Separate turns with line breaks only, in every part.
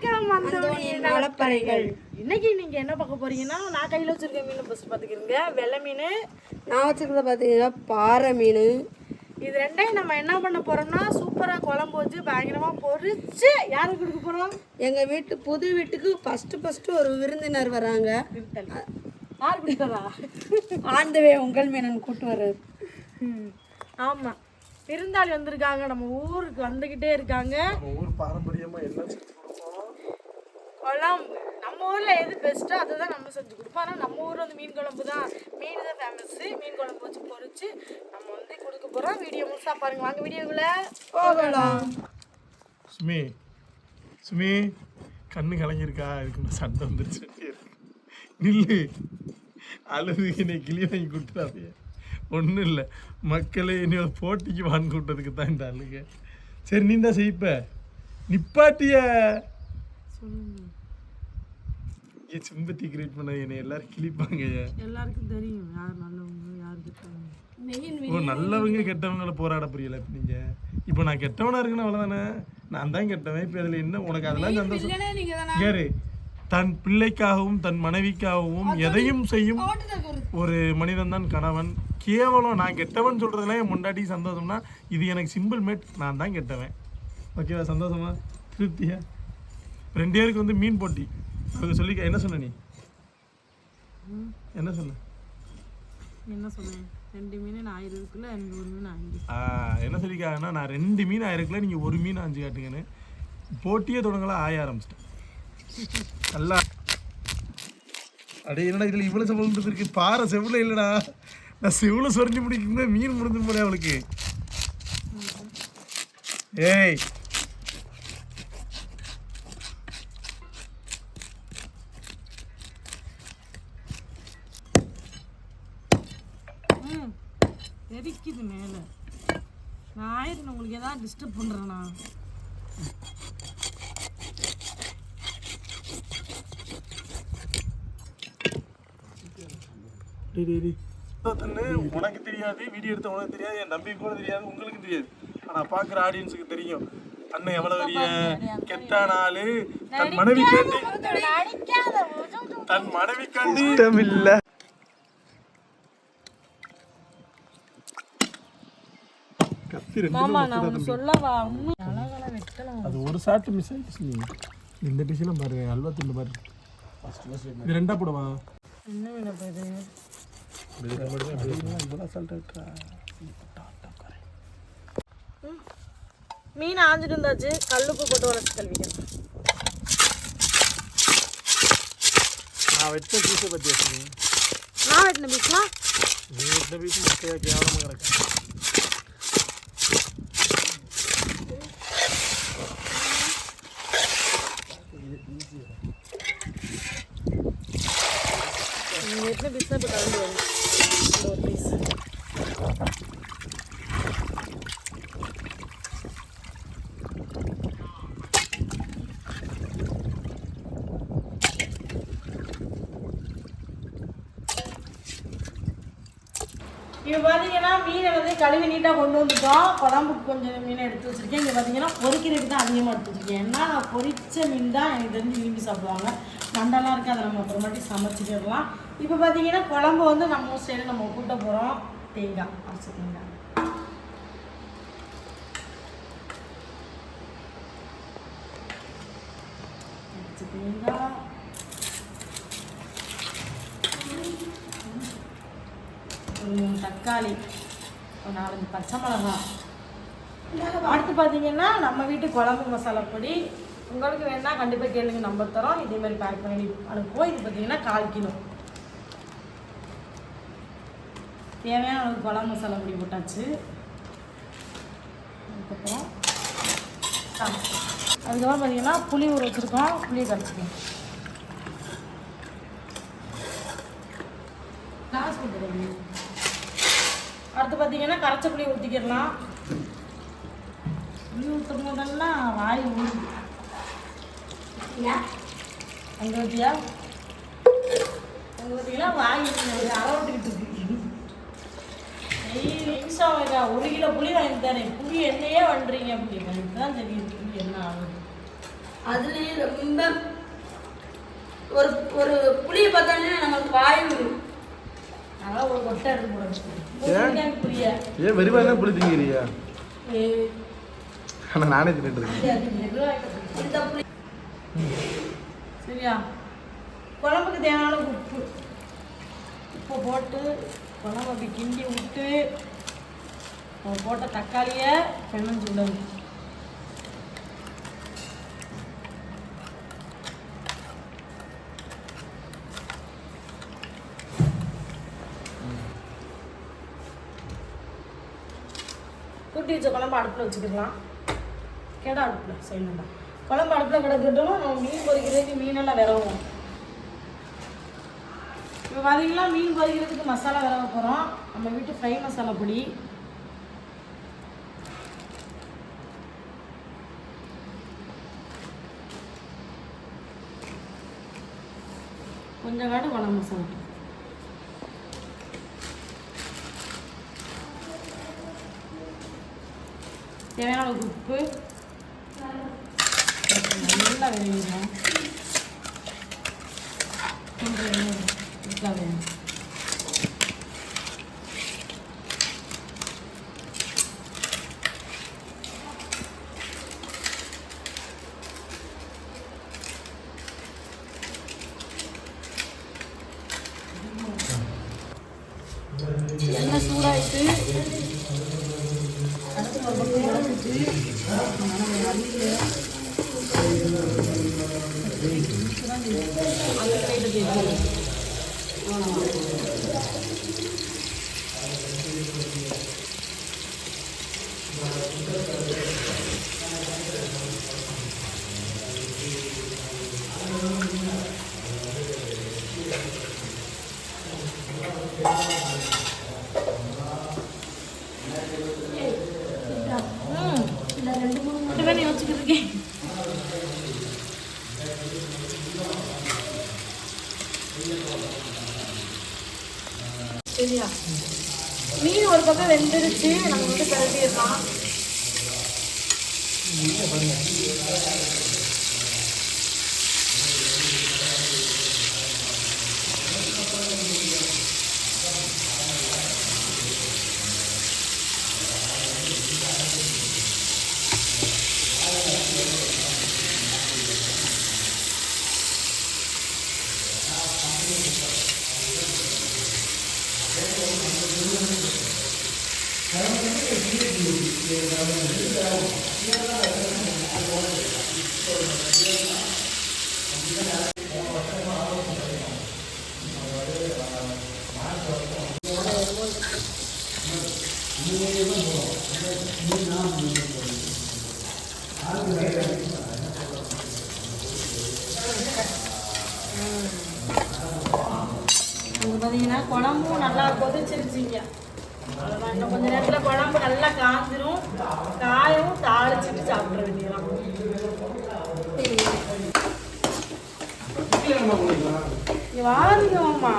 வணக்கம்
அந்தோனியின் வளப்பறைகள்.
இன்னைக்கு நீங்க என்ன பார்க்க போறீங்கன்னா நான் கையில வச்சிருக்க மீன் ஃபர்ஸ்ட் பாத்துக்கிறீங்க வெள்ளை மீன்
நான் வச்சுருக்கிறத பார்த்தீங்கன்னா பாறை மீன்.
இது ரெண்டையும் நம்ம என்ன பண்ண போறோம்னா சூப்பரா குழம்பு வச்சு பயங்கரமா பொரிச்சு யாருக்கு கொடுக்க போறோம்?
எங்கள் வீட்டு புது வீட்டுக்கு ஃபஸ்ட்டு ஃபஸ்ட்டு ஒரு விருந்தினர் வராங்க.
யார் கொடுத்ததா
ஆண்டவே உங்கள் மீனன் கூட்டு வர்றாரு
ஆமா. விருந்தாளி வந்திருக்காங்க. நம்ம ஊருக்கு வந்துகிட்டே இருக்காங்க.
ஊர் பாரம்பரியமா கொடுப்போம்
குழம்பு நம்ம ஊர்ல எது பெஸ்ட்டோ அதுதான் நம்ம செஞ்சு கொடுப்போம். ஆனால் நம்ம ஊர்ல வந்து மீன் குழம்பு தான் மீன் தான் ஃபேமஸ் மீன் குழம்பு வச்சு பொரிச்சு நம்ம வந்து கொடுக்க போறோம். வீடியோ முழுசா பாருங்க. வாங்க வீடியோக்குள்ள
போகலாம்.
சுமி சுமி கண்ணு கலங்கியிருக்கா? இதுக்கு சண்டை வந்துருச்சு. நில்லு. அழுது. என்னை கிளி வாங்கி கொடுத்துடாதே ஒன்றும் இல்லை. மக்களே என்னோட போட்டிக்கு வாங்கி விட்டதுக்கு தான் இந்த அழுக. சரி நீ தான் செய்ப்ப. நிப்பாட்டிய. ஏன் சிம்பத்தி கிரியேட் பண்ண என்னை எல்லாரும் கிழிப்பாங்க
எல்லாருக்கும் தெரியும். யார் நல்லவங்க யார் கெட்டவங்க.
ஓ நல்லவங்க கெட்டவங்கள போராட புரியல நீங்க. இப்போ நான் கெட்டவனா இருக்கணும் அவ்வளவுதானே. நான் தான் கெட்டவன். இப்போ இதுல என்ன? உனக்கு அதெல்லாம் சந்தோஷம். யாரு தன்? பிள்ளைக்காகவும் தன் மனைவிக்காகவும் எதையும் செய்யும் ஒரு மனிதன் தான் கணவன். கேவலம் நான் கெட்டவன் சொல்றதுல என் முண்டாட்டி சந்தோஷம்னா இது எனக்கு சிம்பிள் மேட் நான் தான் கெட்டவன். ஓகேவா சந்தோஷமா? திருப்தியா? ரெண்டு பேருக்கு வந்து மீன் போட்டி. அவங்க சொல்லிக்க என்ன சொன்ன நீ? என்ன சொன்ன?
என்ன சொன்னேன்? ரெண்டு மீன் இருக்குல்ல எனக்கு ஒரு மீன்
ஆ, என்ன சொல்லிக்காங்கன்னா நான் ரெண்டு மீன் ஆயிருக்குல நீங்கள் ஒரு மீன் அஞ்சு காட்டுங்கன்னு. போட்டியே தொடங்கலாம் ஆய ஆரம்பிச்சிட்டேன். நல்லா. அடே என்னடா இதில் இவ்வளோ இருக்கு? பாறை செவ்வளோ இல்லைடா. நான் செவ்வளோ சொரிஞ்சு முடிக்கும் மீன் முடிஞ்சு போறேன் அவளுக்கு. ஏய்
நான் உங்களுக்கு ஏதாவது டிஸ்டர்ப் பண்ணுறேண்ணா
டேய், டேய், டேய். தன்னு உனக்கு தெரியாது வீடியோ எடுத்த உனக்கு தெரியாது என் தம்பி கூட தெரியாது உங்களுக்கு தெரியாது. ஆனா பாக்குற ஆடியன்ஸுக்கு தெரியும். அண்ணன் எவ்வளவு பெரிய கெட்டான ஆளு. தன் மனைவி கேட்டு தன் மனைவி கண்டு ரெண்டு
மாமா நான் ஒன்று சொல்லவா?
அது ஒரு சாட்டு மிஸ் ஆயிடுச்சு நீ இந்த டிஷ்ஷெல்லாம் பாரு அல்வா துண்டு பாரு. இது ரெண்டா போடுவா?
என்ன மீன் ஆஞ்சிட்டு இருந்தாச்சு கல்லுப்பு போட்டு உடச்சி கழுவிக்கணும்
நான் வச்ச பீஸை பேசுறேன்
நான் வெட்டின பீஸ்னா
நீ வச்ச பீஸ் மொக்கையா கேவலமா கிடக்கு.
நீங்கள் வெட்டின இப்போ கலந்து வரும் இந்த ஒரு பீஸ் இப்போ பார்த்தீங்கன்னா மீனை வந்து கழுவி நீட்டாக கொண்டு வந்துட்டோம். குழம்புக்கு கொஞ்சம் மீனை எடுத்து வச்சுருக்கேன். இங்கே பார்த்தீங்கன்னா பொரிக்கிறதுக்கு தான் அதிகமாக எடுத்து வச்சுருக்கேன். ஏன்னா நான் பொரிச்ச மீன் தான் எனக்கு தெரிஞ்சு விரும்பி சாப்பிடுவாங்க. நண்டெல்லாம் இருக்குது அதை நம்ம அப்புறமாட்டி சமைச்சிக்கிடலாம் இப்போ பார்த்தீங்கன்னா குழம்பு வந்து நம்ம சைடு நம்ம கூட்ட போகிறோம் தேங்காய் அரைச்சி தேங்காய். அரைச்சி தேங்காய். ஒரு மூணு தக்காளி ஒரு நாலஞ்சு பச்சை மிளகாய் அடுத்து பார்த்தீங்கன்னா நம்ம வீட்டு குழம்பு மசாலா பொடி. உங்களுக்கு வேணால் கண்டிப்பாக கேளுங்க நம்பர் தரோம். இதேமாதிரி பேக் பண்ணி அனுப்புவோம். இது பார்த்தீங்கன்னா கால் கிலோ. தேவையான அளவுக்கு குழம்பு மசாலா பொடி போட்டாச்சு. அதுக்கப்புறம். அதுக்கப்புறம் பார்த்தீங்கன்னா புளி ஊற வச்சுருக்கோம். புளியை கரைச்சிக்கோம் காசு கொடுத்துருங்க அடுத்து பார்த்தீங்கன்னா கரைச்ச புளி ஊற்றிக்கிடலாம் புளி ஊற்றும் போதெல்லாம் வாய் ஊறுது. அங்கே ஊற்றியா அங்கே ஊற்றிங்கன்னா வாய் அளவுட்டுக்கிட்டு இருக்கு. இருக்கா ஒரு கிலோ புளி வாங்கி தரேன் புளி என்னையே பண்ணுறீங்க அப்படி எனக்கு தான் தெரியும் புளி என்ன ஆகுது.
அதுலேயும் ரொம்ப ஒரு ஒரு புளியை பார்த்தாலே நமக்கு வாய் விடும்
அதெல்லாம் ஒரு கொட்டை எடுத்து போட புரிய
ஏன்? வெறுவா என்ன புளி திங்கிறியா
ஏய்,
ஆனால் நானே தின்னுட்டு இருக்கேன்.
சரியா? குழம்புக்கு தேவையான உப்பு. உப்பு போட்டு குழம்பு அப்படி கிண்டி விட்டு போட்ட தக்காளியை பெண்ணம் விடணும். கூட்டி வச்ச குழம்பு அடுப்பில் வச்சுக்கலாம். கெடா அடுப்பில் செய்யணும்டா குழம்பு அடுப்பில் கிடக்கட்டும் நம்ம மீன் பொறிக்கிறதுக்கு மீனெல்லாம் விரவும். இப்போ பார்த்தீங்கன்னா மீன் பொரிக்கிறதுக்கு மசாலா விரவ போகிறோம் நம்ம வீட்டு ஃப்ரை மசாலா பொடி. கொஞ்சம் காடு குழம்பு மசாலா. தேவையான அளவுக்கு உப்பு. நல்லா வேணும் கொஞ்சம் 맛있다면 옛날 소라이들 같은 걸 먹는 사람들 많으면 안 돼요. 그런데 안 그래도 되고. うん பக்கம் நம்ம வந்து கரட்டிடலாம் பார்த்தீங்கன்னா குழம்பும் நல்லா கொதிச்சிருச்சிங்க. அவ்வளோதான் இன்னும் கொஞ்ச நேரத்தில் குழம்பு நல்லா காஞ்சிரும். காயவும் தாளிச்சிட்டு சாப்பிட்ற வேண்டியதான் வாருங்க மாமா.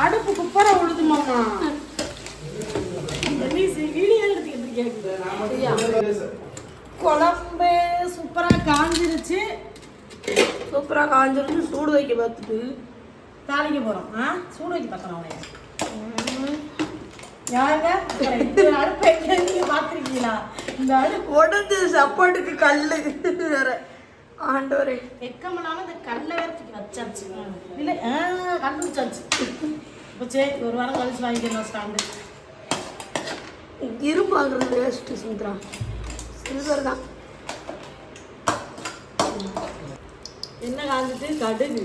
அடுப்பு குப்பரை விழுது மாமா? குழம்பு சூப்பராக காஞ்சிருச்சு.
சூப்பராக காஞ்சிருந்து சூடு வைக்க பார்த்துட்டு.
தாளிக்க போகிறோம் ஆ? சூடு வைக்க பார்க்குறோம் அவனை யாருங்க அப்புறம் இந்த அடுப்பை எங்க நீங்க பார்த்துருக்கீங்களா இந்த அடுப்பு
உடஞ்சு சப்பாட்டுக்கு கல் வேற. ஆண்டவரே.
வெக்கமில்லாம இந்த கல்லை வேற தூக்கி வச்சாச்சு. இல்லை கண்டுபிடிச்சாச்சு இப்போ சரி ஒரு வாரம் கழிச்சு வாங்கிக்கிறோம் ஸ்டாண்டு.
இரும்பு வாங்குறது வேஸ்ட்டு சுந்தரா. சில்வர் தான்.
என்ன காஞ்சிட்டு கடுகு.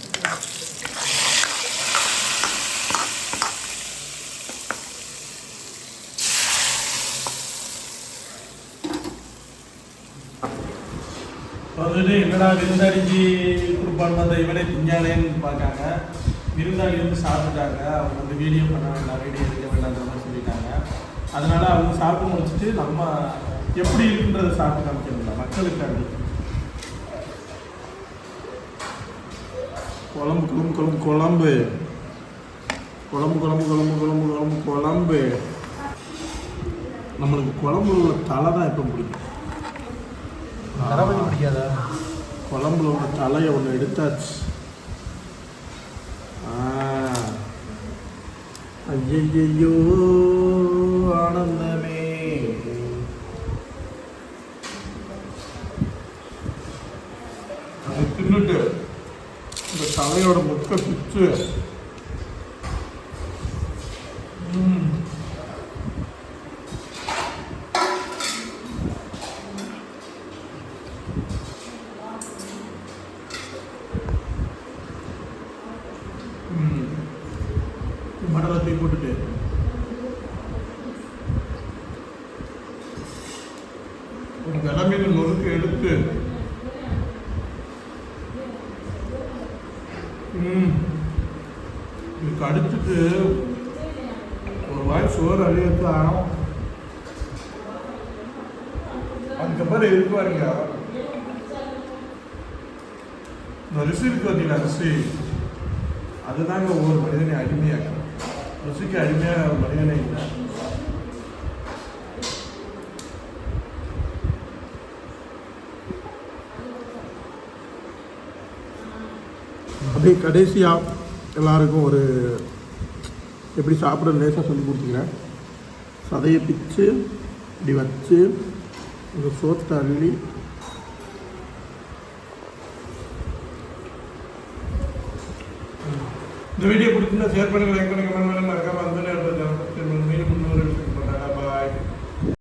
வந்துட்டு என்னடா விருந்தாளிக்கு கொடுப்பான்னு பார்த்தா இவனே திஞ்சானேன்னு பார்க்காங்க. விருந்தாளி வந்து சாப்பிட்டாங்க. அவங்க வந்து வீடியோ பண்ண வேண்டாம் வீடியோ எடுக்க வேண்டாம் மாதிரி சொல்லிட்டாங்க. அதனால அவங்க சாப்பிட்டு முடிச்சுட்டு நம்ம எப்படி இருக்குன்றதை சாப்பிட்டு காமிக்கணும்ல மக்களுக்காண்டி குழம்பு குழம்பு குழம்பு குழம்பு. குழம்பு குழம்பு குழம்பு குழம்பு குழம்பு குழம்பு. நம்மளுக்கு குழம்புல உள்ள தலை தான் எப்போ பிடிக்கும்
தரவழி பிடிக்காதா
குழம்புல ஒரு தலையை ஒன்று எடுத்தாச்சு. ஐயையோ ஆனந்தமே. அதை தின்னுட்டு இந்த தலையோட முக்கை சுற்று மடலத்தை போட்டுட்டு. ஒரு கிளம்பின நொறுக்கு எடுத்து. ம். இதுக்கு அடுத்துட்டு ஒரு வாய் சோறு அழியத்தான் அதுக்கப்புறம் இருக்கு பாருங்க. இந்த ரிசி இருக்கு பார்த்தீங்களா ரிசி அதுதாங்க ஒவ்வொரு மனிதனை அடிமையாக்கும் ருசிக்கு அருமையாக ஒரு மனிதனே இல்லை. அப்படியே கடைசியாக எல்லாருக்கும் ஒரு எப்படி சாப்பிட லேசாக சொல்லி கொடுத்துக்கிறேன். சதையை பிச்சு இப்படி வச்சு இந்த சோத்தை அள்ளி இந்த வீடியோ பிடிச்சிருந்தா ஷேர் பண்ணுங்கள் லைக் பண்ணுங்கள் மறக்காமல் வந்து